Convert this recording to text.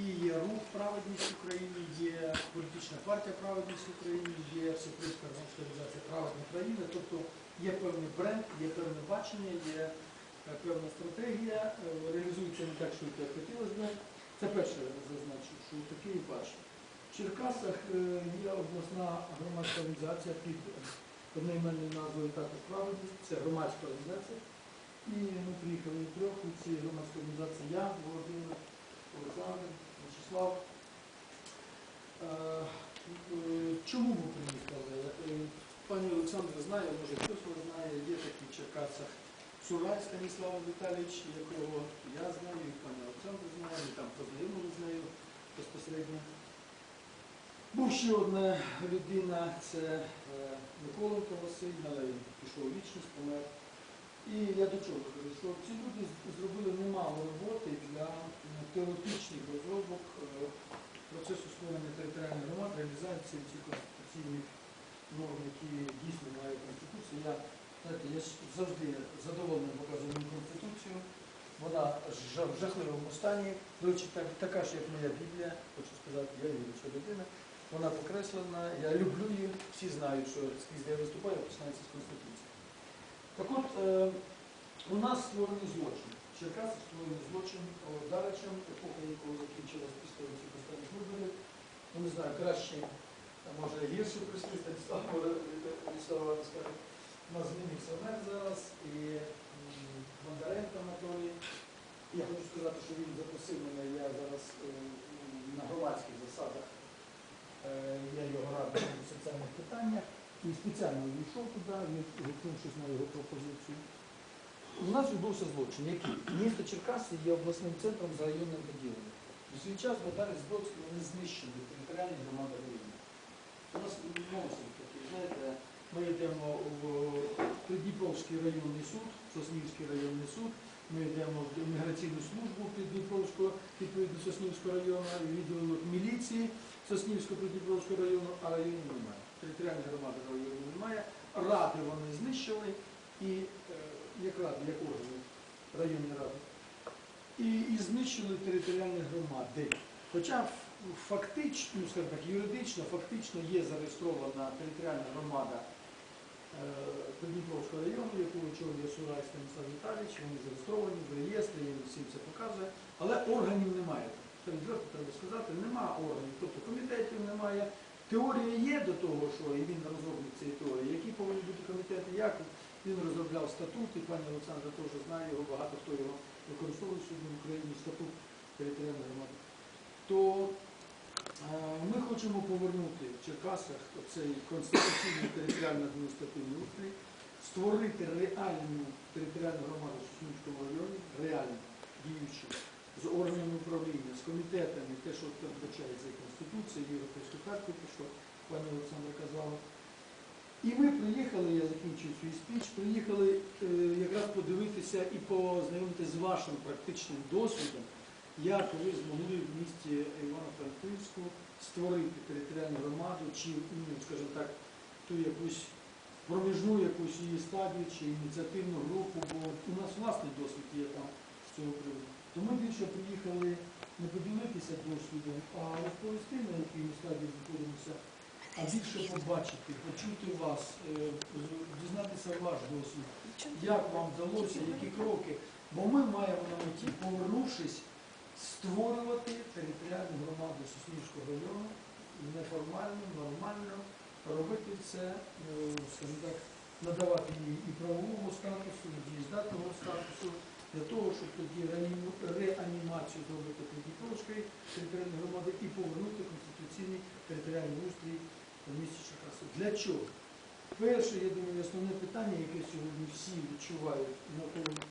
І є рух праведність в Україні, є політична партія праведність в Україні, є всеукраїнська організація Праведна країна. Тобто є певний бренд, є певне бачення, є е, певна стратегія, е, реалізується не так швидко, як хотілося б. Це перше зазначу, що таке і бачення. В Черкасах е, є обласна громадська організація під одноіменною назвою також праведність. Це громадська організація. І ми приїхали трьох від цієї громадської організації. Я, Володимир, Олександр, Вячеслав. Е, е, Чому ми приїхали? Е, Пані Олександр знає, може хтось не знає, є такий в Черкасах Сурай Станіслав Віталійович, якого я знаю, і пані Олександр знає, і там познайомили з нею безпосередньо. Був ще одна людина, це е, Миколенко але він пішов вічність, помер. І я до чого кажу, що ці люди зробили немало роботи теоретичних розробок е, процесу створення територіальних громад, реалізації цих конституційних норм, які дійсно має Конституція. Я, знаєте, я завжди задоволений показую Конституцію. Вона в жахливому стані. До речі, так, така ж, як моя Біблія, хочу сказати, я вірю, що людина. Вона покреслена, я люблю її, всі знають, що скрізь я виступаю, починається з Конституції. Так от, е, у нас створений злочин. В Черкасах злочин о, Даричем, епоха якого закінчилась після цих останніх виборів. Ну, не знаю, краще, може гірше прийшли Станіслав Вячеслава скаже. У нас змінився мер зараз і Бондаренко Анатолій. Я хочу сказати, що він запросив мене, я зараз е, на громадських засадах. Е, Я його радий у соціальних питаннях і спеціально війшов туди, відгукнувшись на його пропозицію. У нас відбувся злочин, який місто Черкаси є обласним центром за районним поділенням. У свій час Богдари Збродський вони знищені територіальні громади району. У нас нонсенс такий, знаєте, ми йдемо в Придніпровський районний суд, Соснівський районний суд, ми йдемо в міграційну службу Придніпровського, відповідно Соснівського району, відділок міліції Соснівського Придніпровського району, а району немає. Територіальної громади району немає. Ради вони знищили, і е, як ради, як органи районні ради. І, і знищили територіальні громади. Хоча фактично, ну, скажімо так, юридично, фактично є зареєстрована територіальна громада е, Придніпровського району, яку очолює Сурай Станіслав Віталійович, вони зареєстровані в реєстрі, він всім це показує, але органів немає. Відверто треба сказати, немає органів, тобто комітетів немає. Теорія є до того, що і він розробник цієї теорії, які повинні бути комітети, як він розробляв статут, і пані Олександра теж знає його, багато хто його використовує сьогодні в Україні, статут територіальної громади. То е, ми хочемо повернути в Черкасах цей конституційний територіальний адміністративний устрій, створити реальну територіальну громаду в Соснівському районі, реально діючу, з органами управління, з комітетами, те, що передбачається Конституція, карта, те, що пані Олександра казала. І ми приїхали, я закінчую свій спіч, приїхали е, якраз подивитися і познайомитися з вашим практичним досвідом, як ви змогли в місті Івано-Франківську створити територіальну громаду, чи, ну, скажімо так, ту якусь проміжну якусь її стадію, чи ініціативну групу, бо у нас власний досвід є там з цього приводу. То ми більше приїхали не поділитися досвідом, а розповісти, на якій стадії знаходимося, а більше побачити, почути вас, е, дізнатися ваш досвід, як вам вдалося, які кроки. Бо ми маємо на меті, повернувшись, створювати територіальну громаду Соснівського району неформально, нормально, робити це, е, скажімо так, надавати їй і правового статусу, і дієздатного статусу, для того, щоб тоді реанімацію зробити Придніпровської територіальної громади і повернути конституційний територіальний устрій в місті Черкаси. Для чого? Перше, я думаю, основне питання, яке сьогодні всі відчувають навколо